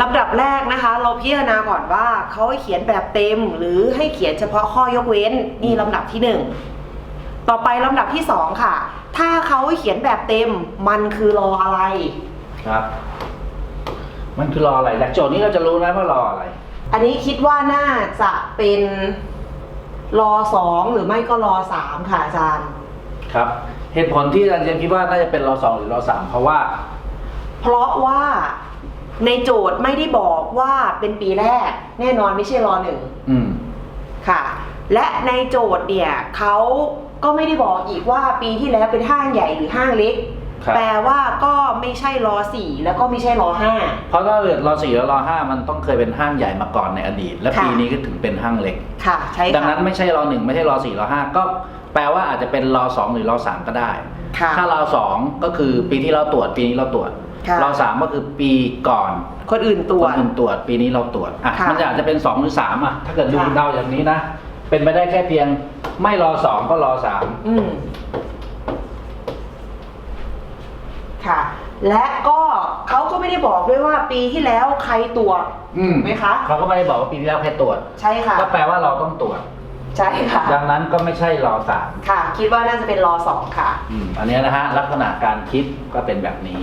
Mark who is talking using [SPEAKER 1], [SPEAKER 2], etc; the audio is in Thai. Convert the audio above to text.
[SPEAKER 1] ลำดับแรกนะคะ เราพิจารณาก่อนว่าเขาให้เขียนแบบเต็ม หรือให้เขียนเฉพาะข้อยกเว้นนี่ลำดับที่หนึ่งต่อไปลำดับที่สองค่ะ ถ้าเขาให้เขียนแบบเต็มมันคือรออะไร
[SPEAKER 2] ครับ มันคือรออะไรจากโจทย์นี้เราจะรู้ไหมว่ารออะไร
[SPEAKER 1] อันนี้คิดว่าน่าจะเป็นรอสองหรือไม่ก็รอสามค่ะอาจารย์
[SPEAKER 2] ครับ เหตุผลที่อาจารย์คิดว่าน่าจะเป็นรอสองหรือรอสามเพราะว่า
[SPEAKER 1] เพราะว่า ในโจทย์ไม่ได้บอกว่าเป็นปีแรก แน่นอนไม่ใช่รอหนึ่ง
[SPEAKER 2] อืม
[SPEAKER 1] ค่ะ และในโจทย์เนี่ยเขาก็ไม่ได้บอกอีกว่าปีที่แล้วเป็นห้างใหญ่หรือห้างเล็ก
[SPEAKER 2] ครับ
[SPEAKER 1] แปลว่าก็ไม่ใช่รอสี่แล้วก็ไม่ใช่รอห้า
[SPEAKER 2] เพราะถ้าเกิดรอสี่แล้วรอห้ามันต้องเคยเป็นห้างใหญ่มาก่อนในอดีต และ
[SPEAKER 1] ค่ะ
[SPEAKER 2] ปีนี้ก็ถึงเป็นห้างเล็ก
[SPEAKER 1] ค่ะ ใช่ค่ะ
[SPEAKER 2] ดังนั้นไม่ใช่รอหนึ่งไม่ใช่รอสี่รอห้าก็แปลว่าอาจจะเป็นรอสองหรือรอสามก็ได้
[SPEAKER 1] ค่ะ
[SPEAKER 2] ถ้ารอสองก็คือปีที่เราตรวจปีนี้เราตรวจ
[SPEAKER 1] ค่ะ
[SPEAKER 2] รอสามก็คือปีก่อน
[SPEAKER 1] คนอื่นตรว
[SPEAKER 2] ค
[SPEAKER 1] จ
[SPEAKER 2] นอื่นตรวจปีนี้เราตรวจอะ
[SPEAKER 1] ค่ะ
[SPEAKER 2] มันอาจจะเป็นสองหรือสามอะถ้าเกิดดู
[SPEAKER 1] ค่ะ
[SPEAKER 2] เดาอย่างนี้นะ เป็นไปได้แค่เพียงไม่รอสองก็รอสาม
[SPEAKER 1] อืมค่ะ และก็เขาก็ไม่ได้บอกด้วยว่าปีที่แล้วใครตรวจ
[SPEAKER 2] อืม
[SPEAKER 1] ไหมคะ
[SPEAKER 2] เขาก็ไม่ได้บอกว่าปีที่แล้วแค่ตรวจ
[SPEAKER 1] ใช่ค่ะ
[SPEAKER 2] ก็แปลว่าเราต้องตรวจ
[SPEAKER 1] ใช่ค่ะ
[SPEAKER 2] ดังนั้นก็ไม่ใช่รอสาม
[SPEAKER 1] ค่ะ คิดว่าน่าจะเป็นรอสองค่ะ
[SPEAKER 2] อืมอันเนี้ยนะฮะลักษณะการคิดก็เป็นแบบนี้